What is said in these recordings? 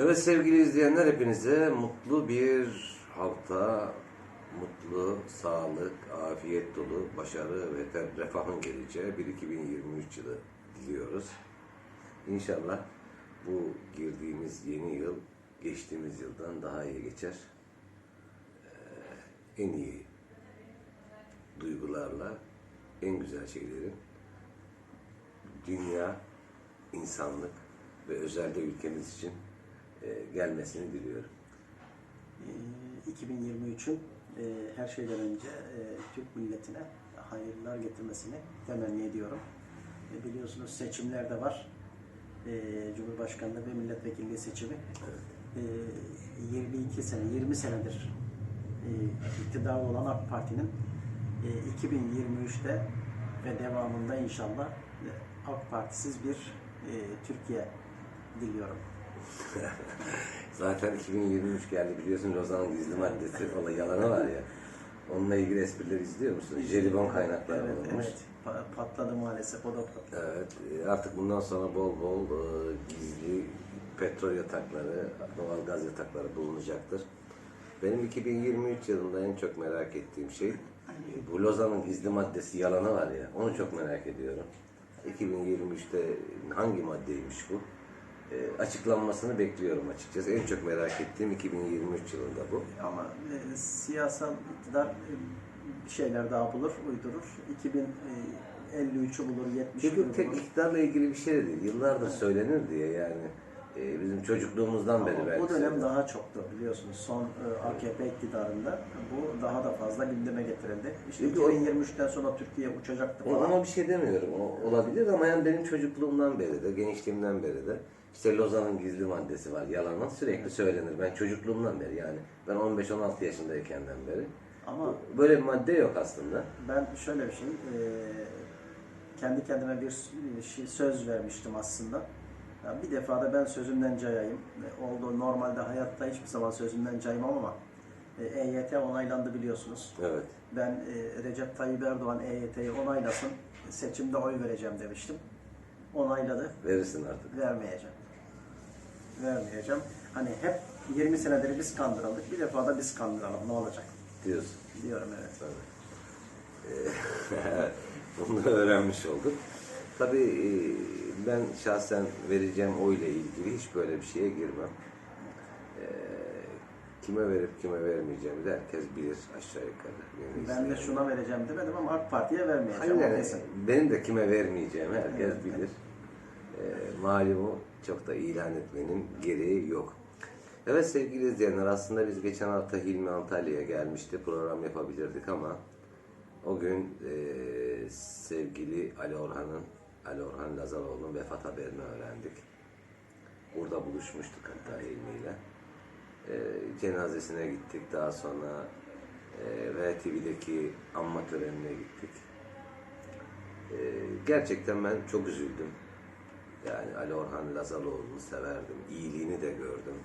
Evet sevgili izleyenler hepinize mutlu bir hafta, mutlu, sağlık, afiyet dolu, başarı ve refahın geleceği bir 2023 yılı diliyoruz. İnşallah bu girdiğimiz yeni yıl geçtiğimiz yıldan daha iyi geçer. Ee, en iyi duygularla en güzel şeylerin dünya, insanlık ve özellikle ülkemiz için gelmesini diliyorum. Ee, 2023'ün e, her şeyden önce e, Türk milletine hayırlar getirmesini temenni ediyorum. E, Biliyorsunuz seçimler de var. E, Cumhurbaşkanlığı ve milletvekilliği seçimi. E, 22 sene, 20 senedir e, iktidarda olan AK Parti'nin e, 2023'te ve devamında inşallah e, AK Partisiz bir e, Türkiye diliyorum. Zaten 2023 geldi biliyorsun Lozan gizli maddesi falan yalanı var ya. Onunla ilgili esprileri izliyor musun? Jelibon kaynaklar Evet, bulunmuş. evet. Pa- Patladı maalesef, o da patladı. Evet, e, artık bundan sonra bol bol e, gizli petrol yatakları, doğal gaz yatakları bulunacaktır. Benim 2023 yılında en çok merak ettiğim şey, e, bu Lozan'ın gizli maddesi yalanı var ya, onu çok merak ediyorum. 2023'te hangi maddeymiş bu? E, açıklanmasını bekliyorum açıkçası. En çok merak ettiğim 2023 yılında bu. Ama e, siyasal iktidar e, bir şeyler daha bulur, uydurur. 2053'ü bulur, 70'ü Çünkü tek bulur. iktidarla ilgili bir şey de değil. Yıllardır söylenir diye yani. e, bizim çocukluğumuzdan beri Ama belki. bu dönem söyleniyor. daha çoktu biliyorsunuz. Son e, AKP iktidarında bu daha da fazla gündeme getirildi. İşte o- 2023'ten sonra Türkiye uçacaktı falan. Ona bir şey demiyorum. O olabilir ama yani benim çocukluğumdan beri de, gençliğimden beri de işte Lozan'ın gizli maddesi var. Yalanlar sürekli söylenir. Ben çocukluğumdan beri yani. Ben 15-16 yaşındayken'den beri. Ama Böyle bir madde yok aslında. Ben şöyle bir şey, e, kendi kendime bir şey, söz vermiştim aslında. Ya bir defa da ben sözümden cayayım. E, Oldu normalde hayatta hiçbir zaman sözümden caymam ama e, EYT onaylandı biliyorsunuz. Evet. Ben e, Recep Tayyip Erdoğan EYT'yi onaylasın, seçimde oy vereceğim demiştim. Onayladı, Verirsin artık. vermeyeceğim. Vermeyeceğim. Hani hep 20 senedir biz kandırıldık, bir defa da biz kandıralım ne olacak Diyorsun. diyorum evet. Evet, Bunu öğrenmiş olduk. Tabii e, ben şahsen vereceğim oyla ilgili hiç böyle bir şeye girmem. E, Kime verip kime vermeyeceğimi de herkes bilir aşağı yukarı. Beni Ben de şuna vereceğim demedim ama AK Parti'ye vermeyeceğim. Kesin. benim de kime vermeyeceğimi herkes Evet, bilir. E, malumu çok da ilan etmenin gereği yok. Evet sevgili izleyenler aslında biz geçen hafta Hilmi Antalya'ya gelmişti. Program yapabilirdik ama o gün e, sevgili Ali Orhan'ın, Ali Orhan Lazaroğlu'nun vefat haberini öğrendik. Burada buluşmuştuk hatta Hilmi ile. E, cenazesine gittik. Daha sonra e, VTV'deki anma törenine gittik. E, gerçekten ben çok üzüldüm. Yani Ali Orhan Lazaroğlu'nu severdim. İyiliğini de gördüm.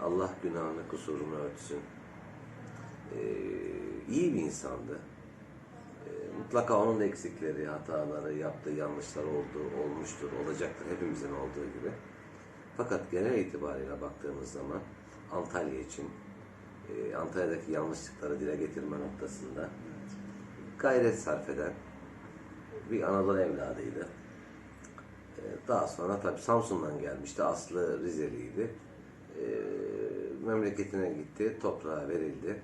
Allah günahını kusurunu örtsün. Ee, iyi bir insandı. Ee, mutlaka onun eksikleri, hataları, yaptığı yanlışlar oldu, olmuştur, olacaktır hepimizin olduğu gibi. Fakat genel itibariyle baktığımız zaman Antalya için, e, Antalya'daki yanlışlıkları dile getirme noktasında gayret sarf eden bir Anadolu evladıydı. Ee, Daha sonra tabii Samsun'dan gelmişti. Aslı Rizeliydi. Ee, memleketine gitti. Toprağa verildi.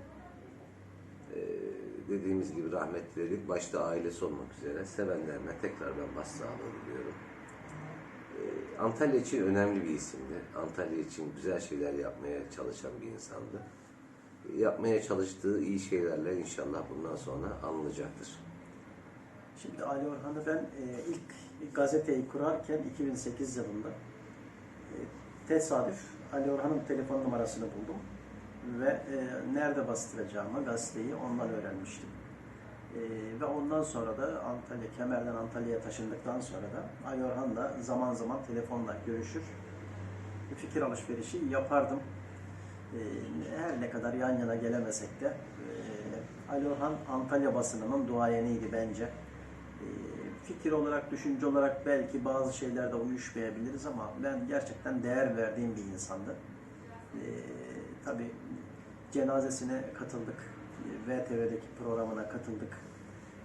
Ee, dediğimiz gibi rahmet diledik. Başta ailesi olmak üzere sevenlerine tekrardan başsağlığı diliyorum. Ee, Antalya için önemli bir isimdi. Antalya için güzel şeyler yapmaya çalışan bir insandı. Yapmaya çalıştığı iyi şeylerle inşallah bundan sonra alınacaktır. Şimdi Ali Orhan'ı ben e, ilk gazeteyi kurarken 2008 yılında e, tesadüf Ali Orhan'ın telefon numarasını buldum ve e, nerede bastıracağımı gazeteyi ondan öğrenmiştim. E, ve ondan sonra da Antalya, Kemer'den Antalya'ya taşındıktan sonra da Ali Orhan'la zaman zaman telefonla görüşür, fikir alışverişi yapardım. E, her ne kadar yan yana gelemesek de e, Ali Orhan Antalya basınının duayeniydi bence. E, fikir olarak, düşünce olarak belki bazı şeylerde uyuşmayabiliriz ama ben gerçekten değer verdiğim bir insandı. Ee, tabii cenazesine katıldık. Ee, VTV'deki programına katıldık.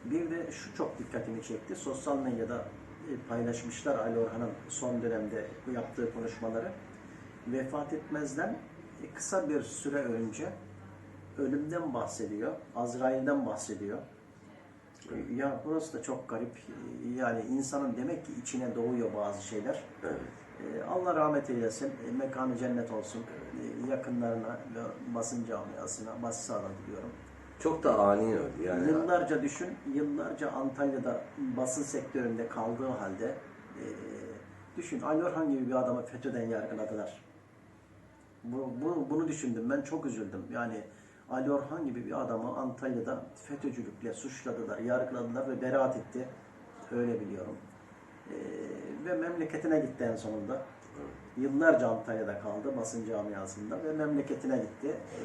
Bir de şu çok dikkatimi çekti. Sosyal medyada e, paylaşmışlar Ali Orhan'ın son dönemde yaptığı konuşmaları. Vefat etmezden e, kısa bir süre önce ölümden bahsediyor. Azrail'den bahsediyor. E, Ya burası da çok garip. E, Yani insanın demek ki içine doğuyor bazı şeyler. Evet. E, Allah rahmet eylesin. Mekanı cennet olsun. Yakınlarına ve basın camiasına başsağlığı diliyorum. Çok da ani öldü yani. Yıllarca düşün, yıllarca Antalya'da basın sektöründe kaldığı halde düşün Ali Orhan gibi bir adamı FETÖ'den yargıladılar. Bu, bu, bunu düşündüm ben çok üzüldüm. Yani Ali Orhan gibi bir adamı Antalya'da FETÖ'cülükle suçladılar, yargıladılar ve beraat etti. Öyle biliyorum. E, ve memleketine gitti en sonunda. Yıllarca Antalya'da kaldı basın camiasında ve memleketine gitti. E,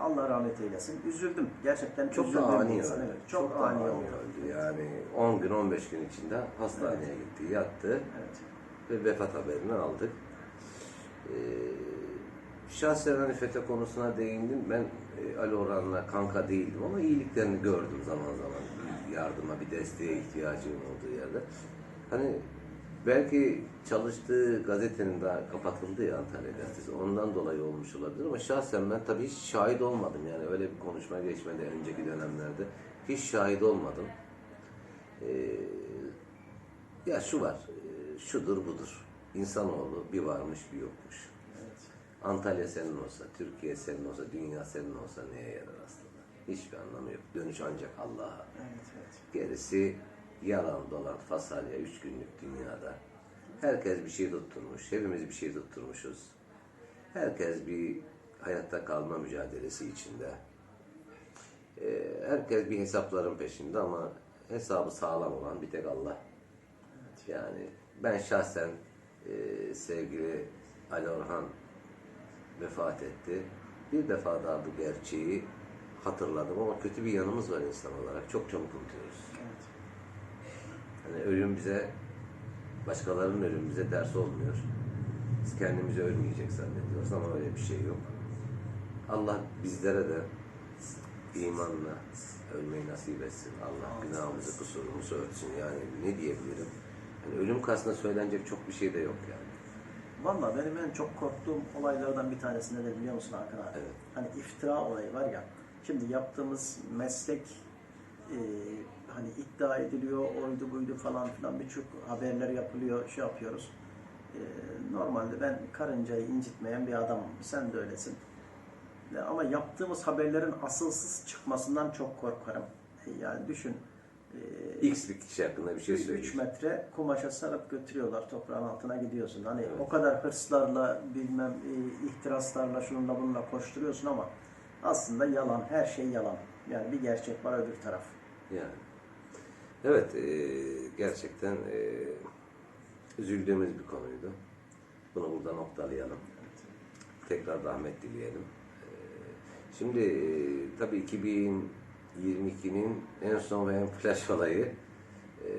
Allah rahmet eylesin. Üzüldüm. Gerçekten Çok üzüldüm ani insan. Evet, çok, da ani oldu. öldü. Yani 10 gün 15 gün içinde hastaneye gitti, yattı Evet. ve vefat haberini aldık. Ee, şahsen hani FETÖ konusuna değindim. Ben e, Ali Orhan'la kanka değildim ama iyiliklerini gördüm zaman zaman. Bir yardıma, bir desteğe ihtiyacım olduğu yerde. Hani belki çalıştığı gazetenin daha kapatıldı ya Antalya Gazetesi. Ondan dolayı olmuş olabilir ama şahsen ben tabii hiç şahit olmadım. Yani öyle bir konuşma geçmedi önceki dönemlerde. Hiç şahit olmadım. Ee, ya şu var, e, şudur budur. İnsanoğlu bir varmış bir yokmuş. Antalya senin olsa, Türkiye senin olsa, dünya senin olsa neye yarar aslında? Hiçbir anlamı yok. Dönüş ancak Allah'a. Evet, evet. Gerisi yalan dolan fasalya üç günlük dünyada. Herkes bir şey tutturmuş. Hepimiz bir şey tutturmuşuz. Herkes bir hayatta kalma mücadelesi içinde. Ee, herkes bir hesapların peşinde ama hesabı sağlam olan bir tek Allah. Yani ben şahsen e, sevgili Ali Orhan vefat etti. Bir defa daha bu gerçeği hatırladım ama kötü bir yanımız var insan olarak. Çok çabuk unutuyoruz. evet. Hani ölüm bize, başkalarının ölüm bize ders olmuyor. Biz kendimizi ölmeyecek zannediyoruz ama öyle bir şey yok. Allah bizlere de imanla ölmeyi nasip etsin. Allah günahımızı, kusurumuzu örtsün. Yani ne diyebilirim? Yani ölüm karşısında söylenecek çok bir şey de yok yani. Valla benim en çok korktuğum olaylardan bir tanesi nedir biliyor musun Hakan abi? Evet. Hani iftira olayı var ya. Şimdi yaptığımız meslek e, hani iddia ediliyor, oydu buydu falan filan birçok haberler yapılıyor, şey yapıyoruz. E, normalde ben karıncayı incitmeyen bir adamım. Sen de öylesin. E, Ama yaptığımız haberlerin asılsız çıkmasından çok korkarım. E, Yani düşün. E, X'lik kişi hakkında bir şey 3 söyleyeyim. metre kumaşa sarıp götürüyorlar toprağın altına gidiyorsun. Hani Evet. o kadar hırslarla bilmem e, ihtiraslarla şununla bununla koşturuyorsun ama aslında yalan her şey yalan. Yani bir gerçek var öbür taraf. Yani. Evet, e, gerçekten e, üzüldüğümüz bir konuydu. Bunu burada noktalayalım. Tekrar rahmet dileyelim. E, şimdi e, tabii 2022'nin en son ve en flash olayı e,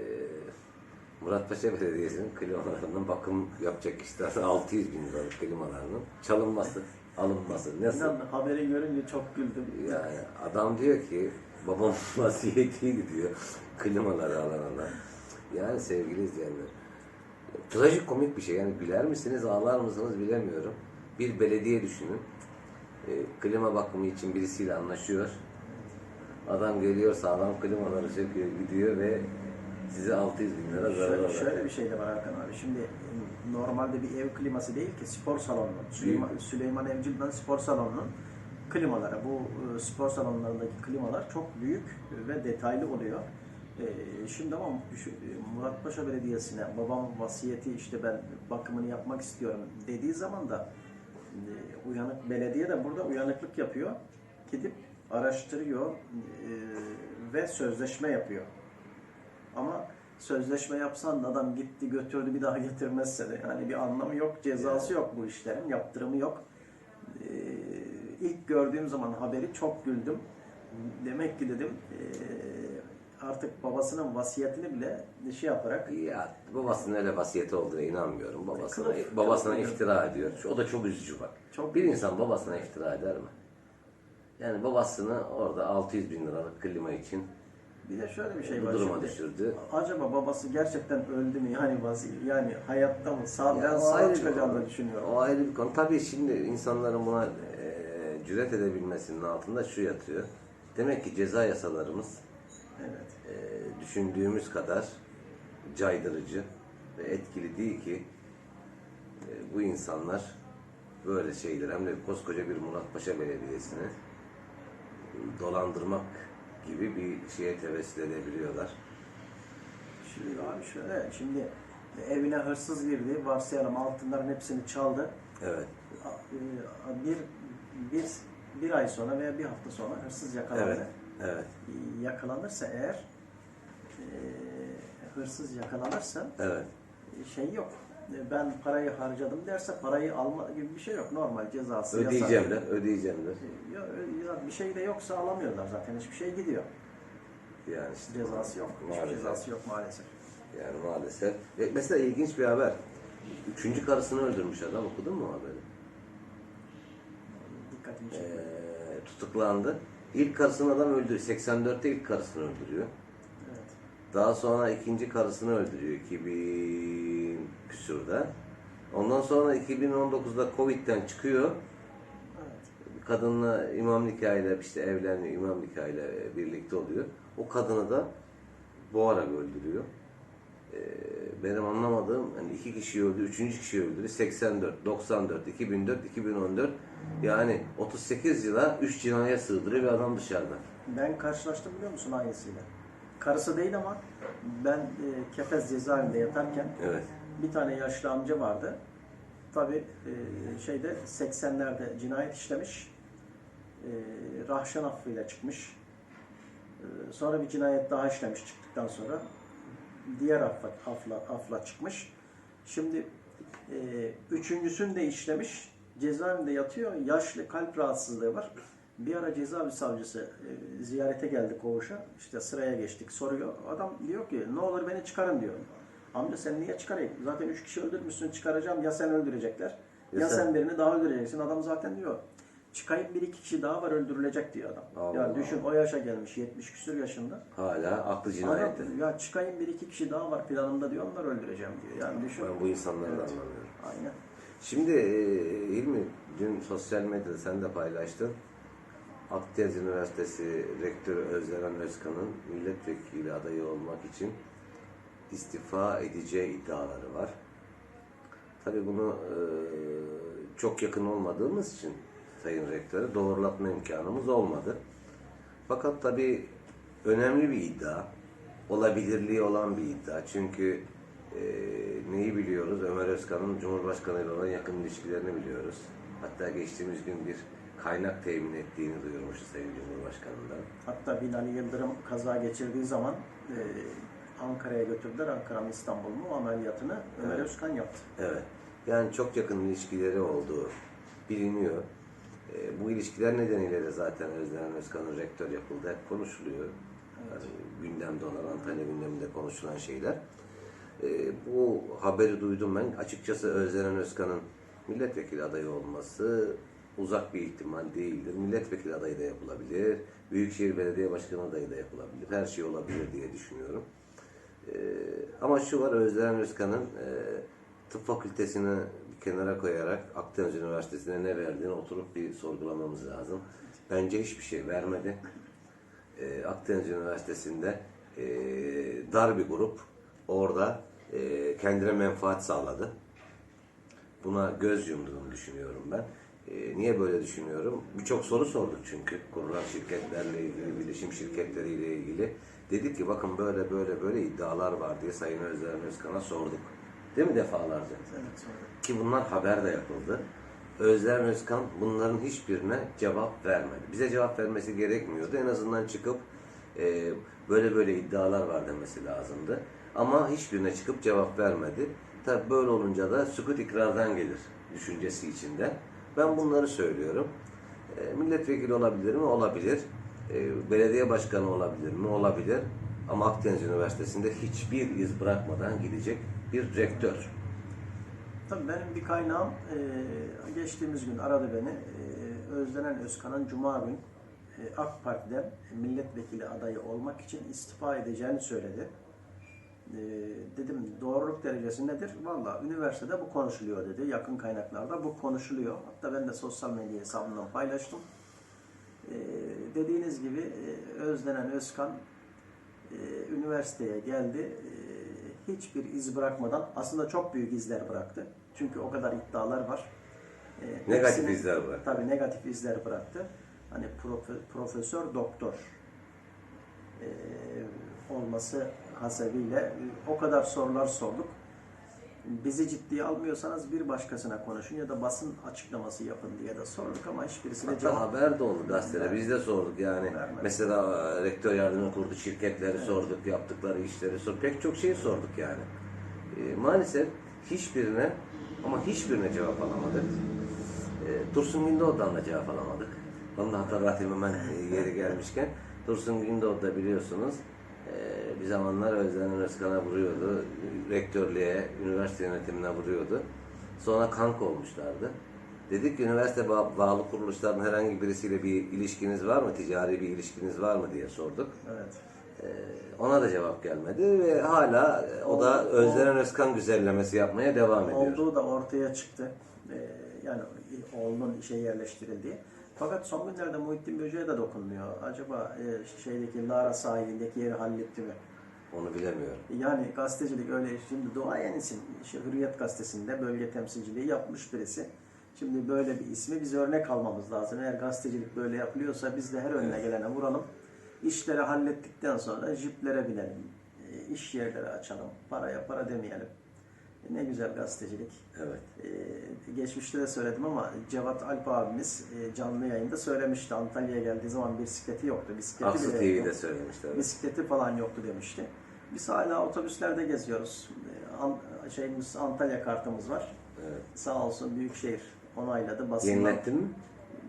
Muratpaşa Belediyesi'nin klimalarının bakım yapacak işte 600 bin liralık klimalarının çalınması, alınması. Nasıl? İnan haberi görünce çok güldüm. Yani adam diyor ki babam vasiyetiydi diyor klimaları alan adam. Yani sevgili izleyenler trajik komik bir şey yani güler misiniz ağlar mısınız bilemiyorum. Bir belediye düşünün. E, klima bakımı için birisiyle anlaşıyor. Adam geliyor sağlam klimaları söküyor gidiyor ve size 600 bin lira zarar Şöyle, alıyor. şöyle bir şey de var Hakan abi. Şimdi e, normalde bir ev kliması değil ki spor salonunun. Süleyman, Süleyman Evcil'den spor salonunun klimaları. Bu e, spor salonlarındaki klimalar çok büyük ve detaylı oluyor. E, Şimdi ama şu, e, Muratpaşa Belediyesi'ne babam vasiyeti işte ben bakımını yapmak istiyorum dediği zaman da e, uyanık belediye de burada uyanıklık yapıyor. Araştırıyor e, ve sözleşme yapıyor. Ama sözleşme yapsan da adam gitti götürdü bir daha getirmezse de yani bir anlamı yok, cezası yok bu işlerin, yaptırımı yok. Ee, ilk gördüğüm zaman haberi çok güldüm. Demek ki dedim ee, artık babasının vasiyetini bile şey yaparak Ya babasının öyle vasiyeti olduğuna inanmıyorum. Babasına, Kılıf- babasına kılıf- iftira ediyor. O da çok üzücü bak. Çok bir insan babasına iftira eder mi? Yani babasını orada 600 bin liralık klima için bir de şöyle bir şey bu var duruma şimdi. düşürdü. Acaba babası gerçekten öldü mü yani vazi yani hayatta mı sağ Ya ben o sağ ayrı bir çıkacağını konu. da düşünüyorum. O ayrı bir konu. Tabii şimdi insanların buna e, cüret edebilmesinin altında şu yatıyor. Demek ki ceza yasalarımız Evet. e, düşündüğümüz kadar caydırıcı ve etkili değil ki e, bu insanlar böyle şeyler hem de koskoca bir Muratpaşa Belediyesi'ni dolandırmak gibi bir şeye tevessül edebiliyorlar. Şimdi abi şöyle şimdi evine hırsız girdi varsayalım altınların hepsini çaldı. Evet. A- e, Bir, bir, bir ay sonra veya bir hafta sonra hırsız yakalandı. Evet. Evet. Yakalanırsa eğer e, hırsız yakalanırsa Evet. şey yok. E, Ben parayı harcadım derse parayı alma gibi bir şey yok. Normal cezası. Ödeyeceğimler, ödeyeceğimler. Ya, ya bir şey de yoksa alamıyorlar zaten. Hiçbir şey gidiyor. Yani işte Cezası yok. Hiçbir Maalesef. cezası yok maalesef. Yani maalesef. E, mesela ilginç bir haber. Üçüncü karısını öldürmüş adam. Okudun mu haberi? Dikkatimi Ee, tutuklandı. İlk karısını adam öldürüyor. 84'te ilk karısını öldürüyor. Evet. Daha sonra ikinci karısını öldürüyor 2000 küsurda. Ondan sonra 2019'da Covid'den çıkıyor. Evet. Kadınla imam nikahıyla işte evleniyor, imam nikahıyla birlikte oluyor. O kadını da boğarak öldürüyor. Ee, benim anlamadığım hani iki kişi öldü, üçüncü kişi öldürüyor. 84, 94, 2004, 2014 yani 38 yıla 3 cinayet sığdırıyor bir adam dışarıda. Ben karşılaştım biliyor musun aynısıyla. Karısı değil ama ben e, Kefez cezaevinde yatarken Evet. Bir tane yaşlı amca vardı. Tabi e, şeyde 80'lerde cinayet işlemiş. E, rahşan affıyla çıkmış. E, sonra bir cinayet daha işlemiş çıktıktan sonra. Diğer afla, afla, afla çıkmış. Şimdi e, üçüncüsünü de işlemiş. Cezaevinde yatıyor. Yaşlı kalp rahatsızlığı var. Bir ara cezaevi savcısı e, ziyarete geldi koğuşa. İşte sıraya geçtik. Soruyor. Adam diyor ki ne olur beni çıkarın diyor. Amca sen niye çıkarayım? Zaten üç kişi öldürmüşsün çıkaracağım. Ya sen öldürecekler. Ya, Ya sen- sen birini daha öldüreceksin. Adam zaten diyor. Çıkayım bir iki kişi daha var öldürülecek diyor adam. Allah yani düşün o yaşa gelmiş 70 küsur yaşında. Hala aklı cinayette. Ya çıkayım bir iki kişi daha var planımda diyor onları öldüreceğim diyor. Yani düşün. Ben bu insanları da Evet. anlamıyorum. Aynen. Şimdi e, İlmi, dün sosyal medyada sen de paylaştın. Akdeniz Üniversitesi Rektörü Özlem Özkan'ın milletvekili adayı olmak için istifa edeceği iddiaları var. Tabii bunu e, çok yakın olmadığımız için Sayın Rektör'e doğrulatma imkanımız olmadı. Fakat tabii önemli bir iddia. Olabilirliği olan bir iddia. Çünkü e, neyi biliyoruz? Ömer Özkan'ın Cumhurbaşkanı ile olan yakın ilişkilerini biliyoruz. Hatta geçtiğimiz gün bir kaynak temin ettiğini duyurmuştu Sayın Cumhurbaşkanı'ndan. Hatta Binali Yıldırım kaza geçirdiği zaman e, Ankara'ya götürdüler. Ankara mı İstanbul mu ameliyatını Ömer Evet. Özkan yaptı. Evet. Yani çok yakın ilişkileri olduğu biliniyor. E, bu ilişkiler nedeniyle de zaten Özlem Özkan'ın rektör yapıldı. Hep konuşuluyor. Yani gündemde olan, Antalya gündeminde konuşulan şeyler. E, bu haberi duydum ben. Açıkçası Özlem Özkan'ın milletvekili adayı olması uzak bir ihtimal değildir. Milletvekili adayı da yapılabilir. Büyükşehir Belediye Başkanı adayı da yapılabilir. Her şey olabilir diye düşünüyorum. Ee, ama şu var Özlem Özkan'ın e, tıp fakültesini bir kenara koyarak Akdeniz Üniversitesi'ne ne verdiğini oturup bir sorgulamamız lazım. Bence hiçbir şey vermedi. Ee, Akdeniz Üniversitesi'nde e, dar bir grup orada e, kendine menfaat sağladı. Buna göz yumduğunu düşünüyorum ben. Ee, niye böyle düşünüyorum? Birçok soru sorduk çünkü kurulan şirketlerle ilgili, bilişim şirketleriyle ilgili. Dedik ki bakın böyle böyle böyle iddialar var diye Sayın Özlem Özkan'a sorduk. Değil mi defalarca? Evet, sonra. Ki bunlar haber de yapıldı. Özlem Özkan bunların hiçbirine cevap vermedi. Bize cevap vermesi gerekmiyordu. En azından çıkıp e, böyle böyle iddialar var demesi lazımdı. Ama hiçbirine çıkıp cevap vermedi. Tabi böyle olunca da sükut ikrardan gelir düşüncesi içinde. Ben bunları söylüyorum. E, milletvekili olabilir mi? Olabilir. E, belediye başkanı olabilir mi? Olabilir. Ama Akdeniz Üniversitesi'nde hiçbir iz bırakmadan gidecek bir rektör. Tabii benim bir kaynağım e, geçtiğimiz gün aradı beni. E, Özlenen Özkan'ın Cuma gün AK Parti'den milletvekili adayı olmak için istifa edeceğini söyledi. Dedim doğruluk derecesi nedir? Valla üniversitede bu konuşuluyor dedi. Yakın kaynaklarda bu konuşuluyor. Hatta ben de sosyal medya hesabımdan paylaştım. Dediğiniz gibi e, Özlenen Özkan e, üniversiteye geldi. E, hiçbir iz bırakmadan aslında çok büyük izler bıraktı. Çünkü o kadar iddialar var. Negatif hepsini- izler bıraktı. Tabii negatif izler bıraktı. Hani profe- profesör doktor olması hasebiyle o kadar sorular sorduk. Bizi ciddiye almıyorsanız bir başkasına konuşun ya da basın açıklaması yapın diye de sorduk ama hiçbirisine Hatta cevap haber de oldu gazetede. Biz de sorduk yani. Vermedi. Mesela e, rektör yardımcı kurdu şirketleri sorduk, yaptıkları işleri sorduk. Pek çok şey sorduk yani. E, maalesef hiçbirine ama hiçbirine cevap alamadık. E, Dursun Gündoğdu'dan da cevap alamadık. Onu da hatırlatayım hemen e, yeri gelmişken. Dursun Gündoğdu da biliyorsunuz e, bir zamanlar Özlem Özkan'a vuruyordu. Rektörlüğe, üniversite yönetimine vuruyordu. Sonra kanka olmuşlardı. Dedik ki üniversite ba- bağlı kuruluşların herhangi birisiyle bir ilişkiniz var mı? Ticari bir ilişkiniz var mı diye sorduk. evet. Ee, ona da cevap gelmedi ve hala e, o da Özlenen Özkan güzellemesi yapmaya devam ediyor. olduğu da ortaya çıktı. Ee, yani oğlunun işe yerleştirildiği. Fakat son günlerde Muhittin Böce'ye de dokunmuyor. Acaba e, şeydeki Lara sahilindeki yeri halletti mi? Onu bilemiyorum. Yani gazetecilik öyle şimdi duayen isim. İşte Hürriyet gazetesinde bölge temsilciliği yapmış birisi. Şimdi böyle bir ismi biz örnek almamız lazım. Eğer gazetecilik böyle yapılıyorsa biz de her önüne gelene vuralım. İşleri hallettikten sonra jiplere binelim. E, iş yerleri açalım. Paraya para demeyelim. E, Ne güzel gazetecilik. Evet. Ee, geçmişte de söyledim ama Cevat Alp abimiz e, canlı yayında söylemişti. Antalya'ya geldiği zaman bisikleti yoktu. Bisikleti Aksu TV'de yoktu. söylemişler. Bisikleti falan yoktu demişti. Biz hala otobüslerde geziyoruz. Ee, An- şeyimiz Antalya kartımız var. Evet. Sağ olsun Büyükşehir onayladı. Basından. Yenilettin mi?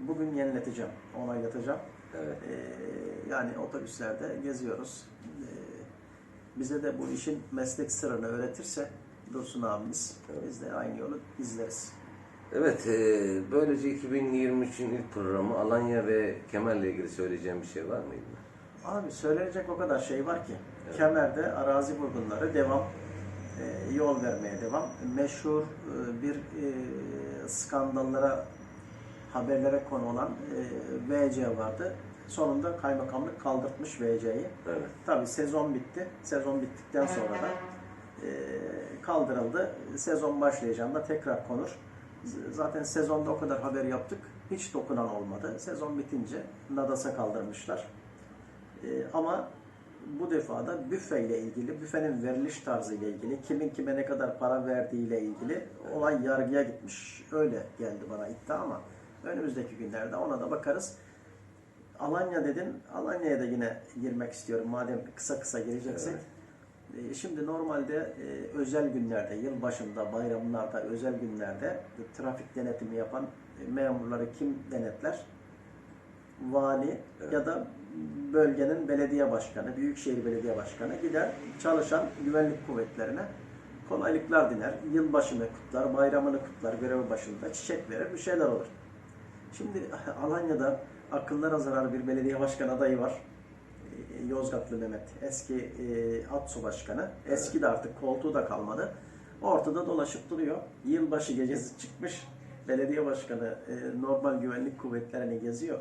Bugün yenileteceğim, onaylatacağım. Evet. Ee, yani otobüslerde geziyoruz. Ee, bize de bu işin meslek sırrını öğretirse Dursun abimiz Evet. biz de aynı yolu izleriz. Evet, e, böylece 2023'ün ilk programı Alanya ve Kemal'le ilgili söyleyeceğim bir şey var mıydı? Abi söylenecek o kadar şey var ki. Evet. Kemer'de arazi vurgunları devam. Ee, yol vermeye devam. Meşhur e, bir e, skandallara, haberlere konu olan e, VC vardı. Sonunda kaymakamlık kaldırtmış VC'yi. Evet. Tabii sezon bitti. Sezon bittikten sonra da e, kaldırıldı. Sezon başlayacağında tekrar konur. Zaten sezonda o kadar haber yaptık. Hiç dokunan olmadı. Sezon bitince Nadas'a kaldırmışlar. E, ama bu defa da büfe ile ilgili, büfenin veriliş tarzı ile ilgili, kimin kime ne kadar para verdiği ile ilgili olay yargıya gitmiş. Öyle geldi bana iddia ama önümüzdeki günlerde ona da bakarız. Alanya dedin. Alanya'ya da yine girmek istiyorum madem kısa kısa gireceksek. E, Şimdi normalde e, özel günlerde, yılbaşında, bayramlarda, özel günlerde e, trafik denetimi yapan e, memurları kim denetler? Vali ya da bölgenin belediye başkanı, büyükşehir belediye başkanı gider çalışan güvenlik kuvvetlerine kolaylıklar diler. Yılbaşını kutlar, bayramını kutlar, görev başında çiçek verir, bir şeyler olur. Şimdi Alanya'da akıllara zarar bir belediye başkanı adayı var. Yozgatlı Mehmet. Eski e, ATSO başkanı. Eski de artık koltuğu da kalmadı. Ortada dolaşıp duruyor. Yılbaşı gecesi çıkmış. Belediye başkanı e, normal güvenlik kuvvetlerini geziyor.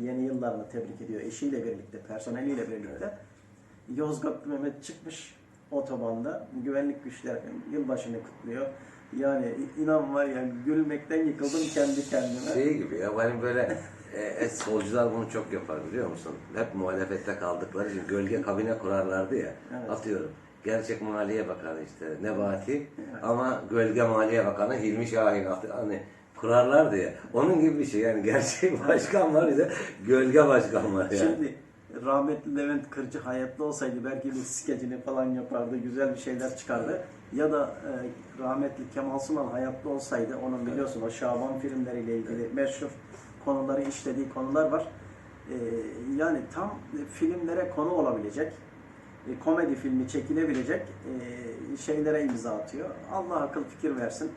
Yeni yıllarını tebrik ediyor. Eşiyle birlikte, personeliyle birlikte. Yozgatlı Mehmet çıkmış otobanda. Güvenlik güçlerinin yılbaşını kutluyor. Yani inan var ya gülmekten yıkıldım kendi kendime. Şey gibi ya hani böyle e, e, solcular bunu çok yapar biliyor musun? Hep muhalefette kaldıkları için gölge kabine kurarlardı ya. Evet. Atıyorum. Gerçek Maliye Bakanı işte Nebati Evet. ama Gölge Maliye Bakanı Hilmi Şahin Atı- hani kurarlardı ya. Onun gibi bir şey yani gerçek başkan var bir de gölge başkan var yani. Şimdi rahmetli Levent Kırcı hayatta olsaydı belki bir skecini falan yapardı, güzel bir şeyler çıkardı. Ya da e, rahmetli Kemal Sunal hayatta olsaydı, onun biliyorsun o Şaban filmleriyle ilgili meşhur konuları işlediği konular var. E, yani tam filmlere konu olabilecek e, komedi filmi çekilebilecek e, şeylere imza atıyor. Allah akıl fikir versin.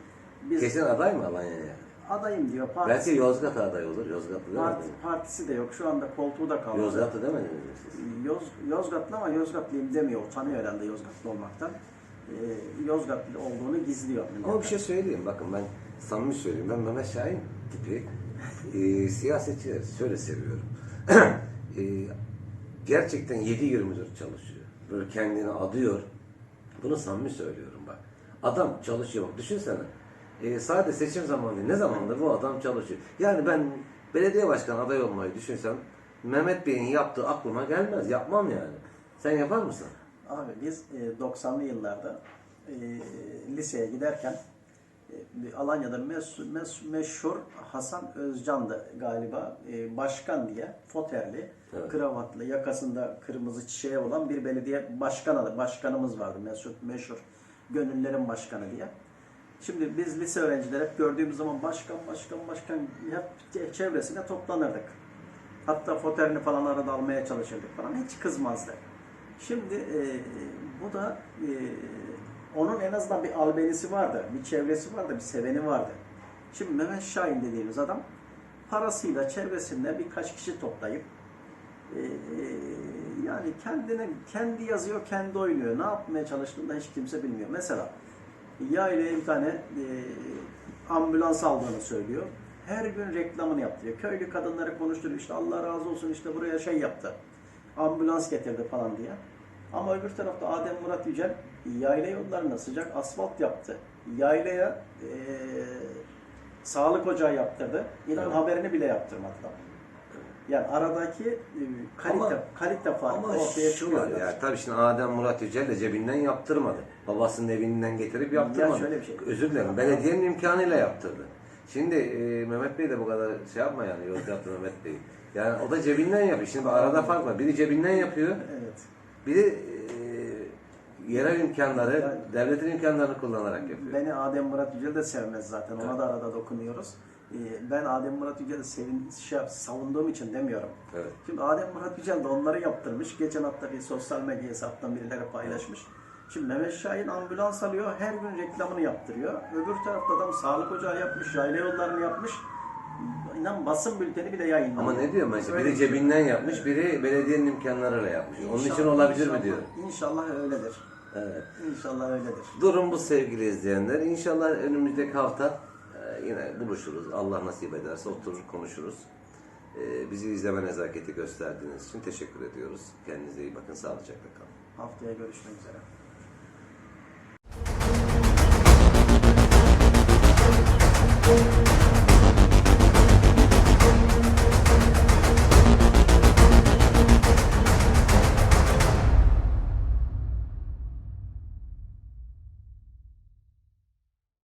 Biz Kesin aday mı Alanya'ya? adayım diyor. Partisi, Belki Yozgat aday olur. Yozgatlı parti- demediniz mi? partisi de yok. Şu anda koltuğu da kalmadı. Yozgatlı demediniz mi siz? Yoz, Yozgatlı ama Yozgatlıyım demiyor. Utanıyor herhalde Yozgatlı olmaktan. E, Yozgatlı olduğunu gizliyor. Ama bir şey söyleyeyim bakın ben samimi söyleyeyim ben Mehmet Şahin tipi e, siyasetçileri şöyle seviyorum. e, gerçekten 7-24 çalışıyor. Böyle kendini adıyor. Bunu samimi söylüyorum bak. Adam çalışıyor bak düşünsene. E, sadece seçim zamanı ne zamandır bu adam çalışıyor. Yani ben belediye başkanı aday olmayı düşünsem Mehmet Bey'in yaptığı aklıma gelmez. Yapmam yani. Sen yapar mısın? Abi biz e, 90'lı yıllarda e, liseye giderken Alanya'da mes, mes- meşhur Hasan Özcan'dı galiba e, başkan diye foterli, Evet. kravatlı, yakasında kırmızı çiçeği olan bir belediye başkanı, başkanımız vardı meşhur, meşhur gönüllerin başkanı diye. Şimdi biz lise öğrencileri hep gördüğümüz zaman başkan başkan başkan hep çevresine toplanırdık. Hatta foterini falan arada almaya çalışırdık falan. Hiç kızmazdı. Şimdi e, bu da e, onun en azından bir albenisi vardı, bir çevresi vardı, bir seveni vardı. Şimdi Mehmet Şahin dediğimiz adam parasıyla çevresinde birkaç kişi toplayıp e, yani kendine kendi yazıyor, kendi oynuyor. Ne yapmaya çalıştığını da hiç kimse bilmiyor. Mesela yaylaya bir tane e, ambulans aldığını söylüyor. Her gün reklamını yaptırıyor. Köylü kadınları konuşturuyor. İşte Allah razı olsun işte buraya şey yaptı. Ambulans getirdi falan diye. Ama öbür tarafta Adem Murat Yücel yayla yollarına sıcak asfalt yaptı. Yaylaya e, sağlık ocağı yaptırdı. İnan Evet. haberini bile yaptırmadı da. Yani aradaki e, kalite, Ama- kalite farkı Ama ortaya şu çıkıyor. var ya tabii şimdi Adem Murat Yücel de cebinden yaptırmadı. Babasının evinden getirip yaptırmadı. Ya şöyle bir şey. Özür dilerim. Belediyenin imkanıyla yaptırdı. Şimdi e, Mehmet Bey de bu kadar şey yapma yani Yozgatlı Mehmet Bey. Yani o da cebinden yapıyor. Şimdi arada fark var. Biri cebinden yapıyor. Evet. Biri yerel imkanları, Yani- devletin imkanlarını kullanarak yapıyor. Beni Adem Murat Yücel de sevmez zaten. Ona da arada dokunuyoruz. Ee, Ben Adem Murat Yücel'i sevin, şey, savunduğum için demiyorum. Evet. Şimdi Adem Murat Yücel de onları yaptırmış. Geçen hafta bir sosyal medya hesaptan birileri paylaşmış. Şimdi Mehmet Şahin ambulans alıyor, her gün reklamını yaptırıyor. Öbür tarafta adam sağlık ocağı yapmış, yayla yollarını yapmış. İnan basın bülteni bile yayınlanıyor. Ama ne diyor mesela? Öyle Biri cebinden yapmış, biri belediyenin imkanlarıyla yapmış. Onun için İnşallah- olabilir mi inşallah- diyor. İnşallah öyledir. İnşallah öyledir. Durum bu sevgili izleyenler. İnşallah önümüzdeki hafta e, yine buluşuruz. Allah nasip ederse oturur konuşuruz. E, bizi izleme nezaketi gösterdiğiniz için teşekkür ediyoruz. Kendinize iyi bakın. Sağlıcakla kalın. Haftaya görüşmek üzere. Thank you.